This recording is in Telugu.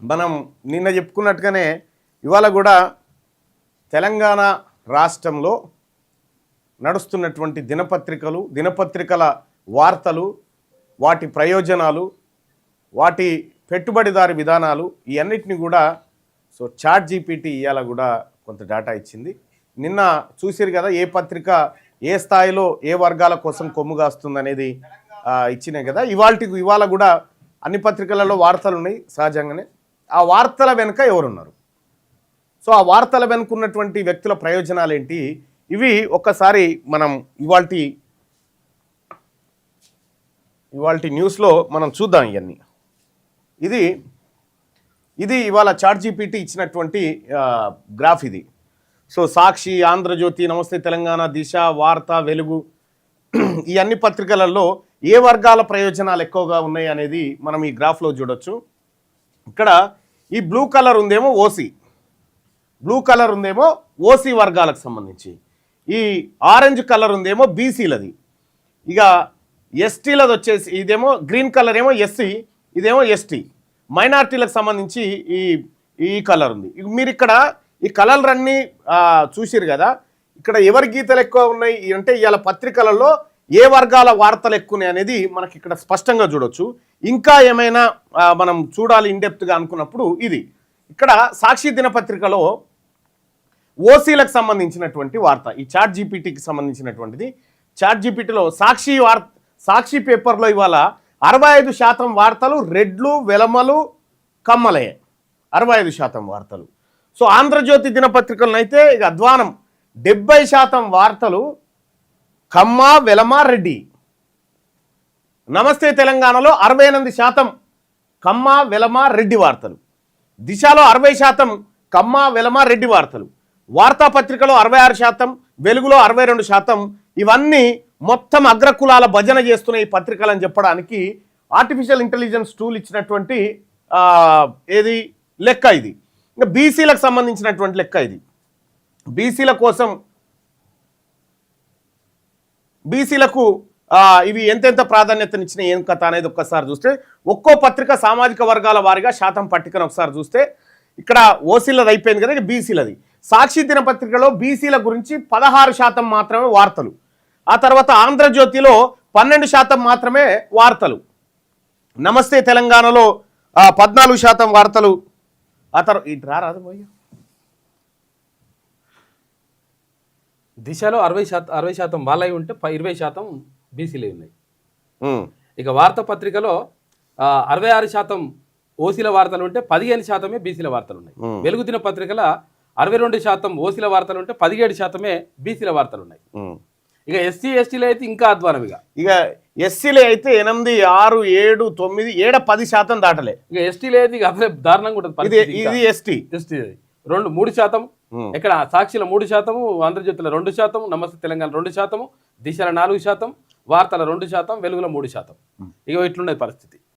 మనం నిన్న చెప్పుకున్నట్టుగానే ఇవాళ కూడా తెలంగాణ రాష్ట్రంలో నడుస్తున్నటువంటి దినపత్రికలు దినపత్రికల వార్తలు వాటి ప్రయోజనాలు వాటి పెట్టుబడిదారి విధానాలు ఇవన్నిటిని కూడా సో చాట్ జీపీటీ ఇవాళ కూడా కొంత డేటా ఇచ్చింది. నిన్న చూసిరు కదా ఏ పత్రిక ఏ స్థాయిలో ఏ వర్గాల కోసం కొమ్ము కాస్తుందనేది ఇచ్చినాయి కదా. ఇవాళ ఇవాళ కూడా అన్ని పత్రికలలో వార్తలు ఉన్నాయి సహజంగానే. ఆ వార్తల వెనుక ఎవరున్నారు? సో ఆ వార్తల వెనుక ఉన్నటువంటి వ్యక్తుల ప్రయోజనాలు ఏంటి ఇవి ఒక్కసారి మనం ఇవాళ ఇవాళ న్యూస్లో మనం చూద్దాం ఇవన్నీ ఇది ఇది ఇవాళ చాట్ జీపీటీ ఇచ్చినటువంటి గ్రాఫ్ ఇది. సో సాక్షి ఆంధ్రజ్యోతి నమస్తే తెలంగాణ దిశ వార్త వెలుగు ఈ అన్ని పత్రికలలో ఏ వర్గాల ప్రయోజనాలు ఎక్కువగా ఉన్నాయి అనేది మనం ఈ గ్రాఫ్లో చూడొచ్చు. ఇక్కడ ఈ బ్లూ కలర్ ఉందేమో ఓసీ. బ్లూ కలర్ ఉందేమో ఓసీ వర్గాలకు సంబంధించి. ఈ ఆరెంజ్ కలర్ ఉందేమో బీసీలది. ఇక ఎస్టీలది వచ్చేసి ఇదేమో గ్రీన్ కలర్ ఏమో ఎస్సీ ఇదేమో ఎస్టీ. మైనార్టీలకు సంబంధించి ఈ ఈ కలర్ ఉంది. ఇక మీరు ఇక్కడ ఈ కలర్లన్నీ చూసిరు కదా? ఇక్కడ ఎవరి గీతలు ఎక్కువ ఉన్నాయి? అంటే ఇవాళ పత్రికలలో ఏ వర్గాల వార్తలు ఎక్కువనే అనేది మనకి ఇక్కడ స్పష్టంగా చూడొచ్చు. ఇంకా ఏమైనా మనం చూడాలి ఇండెప్త్గా అనుకున్నప్పుడు ఇది. ఇక్కడ సాక్షి దినపత్రికలో ఓసీలకు సంబంధించినటువంటి వార్త ఈ చాట్ జీపీటీకి సంబంధించినటువంటిది. చాట్ జీపీటీలో సాక్షి వార్ సాక్షి పేపర్లో ఇవాళ అరవై ఐదు శాతం వార్తలు రెడ్లు వెలమలు కమ్మలే. అరవై ఐదు శాతం వార్తలు. సో ఆంధ్రజ్యోతి దినపత్రికలను అయితే ఇక అధ్వానం. డెబ్బై శాతం వార్తలు కమ్మా వెలమ రెడ్డి నమస్తే తెలంగాణలో అరవై ఎనిమిది శాతం కమ్మా వెలమ రెడ్డి వార్తలు. దిశలో అరవై శాతం కమ్మా వెలమ రెడ్డి వార్తలు. వార్తాపత్రికలో అరవై ఆరు శాతం వెలుగులో అరవై రెండు శాతం. ఇవన్నీ మొత్తం అగ్రకులాల భజన చేస్తున్న ఈ పత్రికలు అని చెప్పడానికి ఆర్టిఫిషియల్ ఇంటెలిజెన్స్ టూల్ ఇచ్చినటువంటి ఏది? లెక్క ఇది. ఇంకా బీసీలకు సంబంధించినటువంటి లెక్క ఇది. బీసీల కోసం బీసీలకు ఇవి ఎంతెంత ప్రాధాన్యతనిచ్చిన ఏం కథ అనేది ఒక్కసారి చూస్తే ఒక్కో పత్రిక సామాజిక వర్గాల వారిగా శాతం పట్టికను ఒకసారి చూస్తే ఇక్కడ ఓసీలది అయిపోయింది కదా బీసీలది. సాక్షి దినపత్రికలో బీసీల గురించి పదహారు శాతం మాత్రమే వార్తలు. ఆ తర్వాత ఆంధ్రజ్యోతిలో పన్నెండు శాతం మాత్రమే వార్తలు. నమస్తే తెలంగాణలో పద్నాలుగు శాతం వార్తలు. ఆ తర్వాత ఇటు రారాదు పోయ్యా దిశలో అరవై శాతం అరవై శాతం వాళ్ళవి ఉంటే ఇరవై శాతం బీసీలే ఉన్నాయి. ఇక వార్తాపత్రికలో అరవై ఆరు శాతం ఓసీల వార్తలు ఉంటే పదిహేను శాతమే బీసీల వార్తలు ఉన్నాయి. ఉమ్. వెలుగు దిన పత్రికల అరవై రెండు శాతం ఓసీల వార్తలు ఉంటే పదిహేడు శాతమే బీసీల వార్తలు ఉన్నాయి. ఇక ఎస్సీ ఎస్టీలో అయితే ఇంకా అధ్వానం ఇక. ఇక ఎస్సీలే అయితే ఎనిమిది ఆరు ఏడు తొమ్మిది ఏడ పది శాతం దాటలే. ఇక ఎస్టీలో అయితే ఇక అసలే దారుణంగా ఉంటుంది. ఇది ఎస్టీ. ఎస్టీ రెండు మూడు శాతం. ఇక్కడ సాక్షిలో మూడు శాతము ఆంధ్రజ్యోతిలో రెండు శాతం నమస్తే తెలంగాణ రెండు శాతము దిశల నాలుగు శాతం వార్తల రెండు శాతం వెలుగులో మూడు శాతం. ఇక ఇట్లున్నది పరిస్థితి.